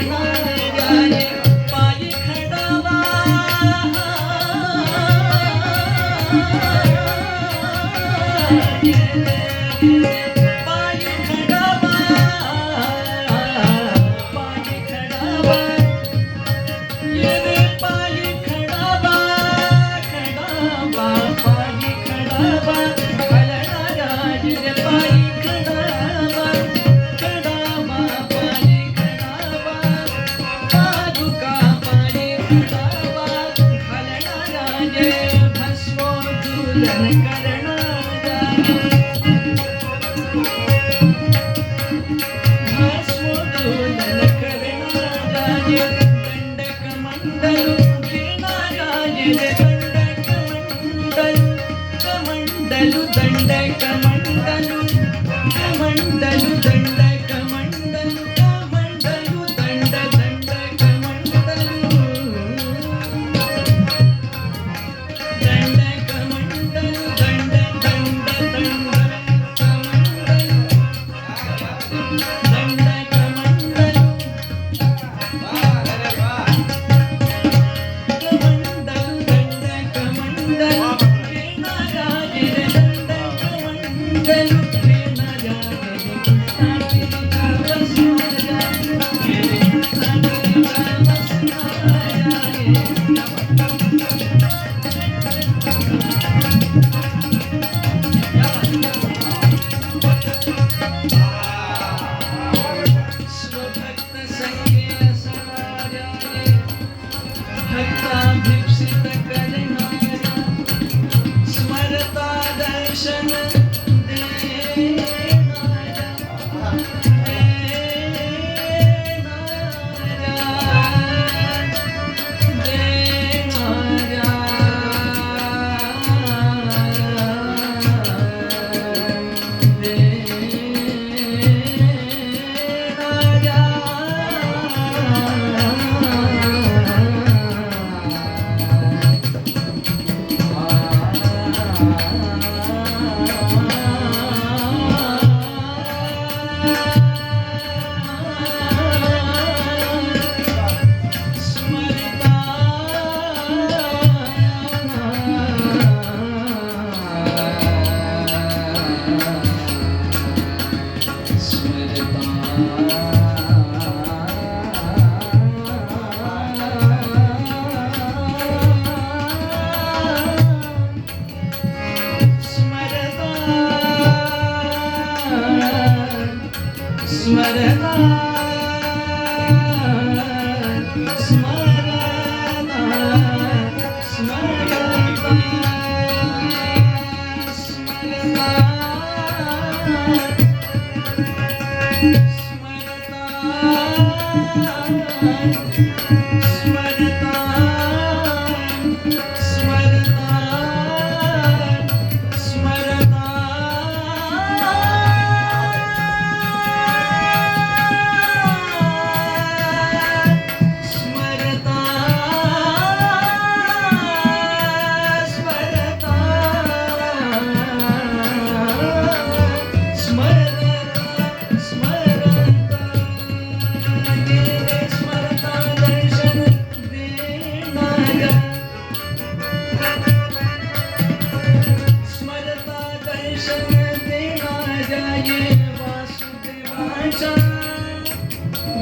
Jai ಕರಣ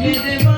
you Me devolve.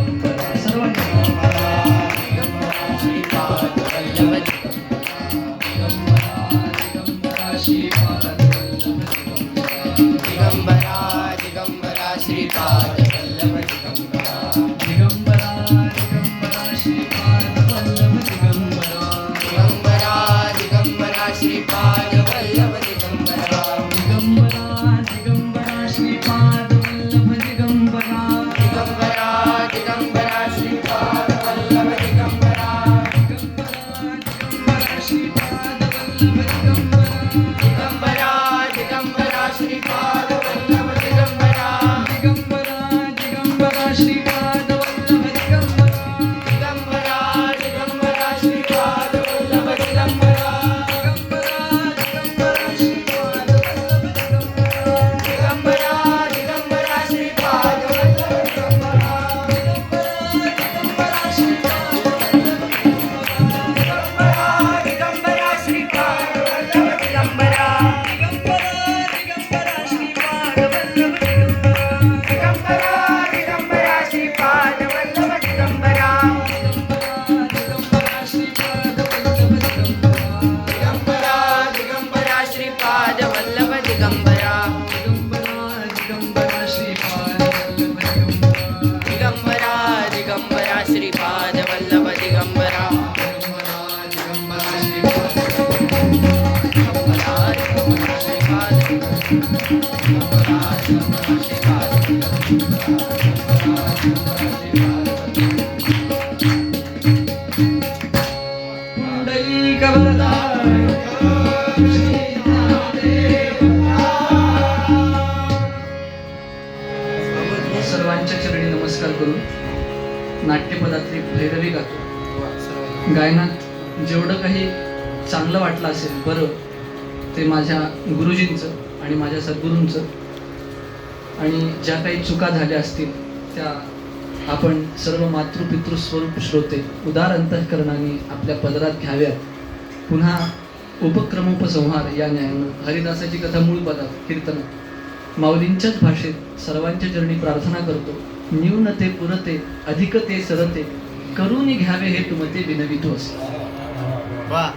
गायनात जेवढं काही चांगलं वाटलं असेल बरं ते माझ्या गुरुजींचं आणि माझ्या सद्गुरूंचं. आणि ज्या काही चुका झाल्या असतील त्या आपण सर्व मातृपितृस्वरूप श्रोते उदार अंतःकरणाने आपल्या पदरात घ्याव्यात. पुन्हा उपक्रमोपसंहार या न्यायानं हरिदासाची कथा मूळ पदात कीर्तन. माऊलींच्याच भाषेत सर्वांच्या चरणी प्रार्थना करतो. न्यूनते पुरते अधिक ते सरते. करून घ्यावे हे तुमचे विनवितोस वा.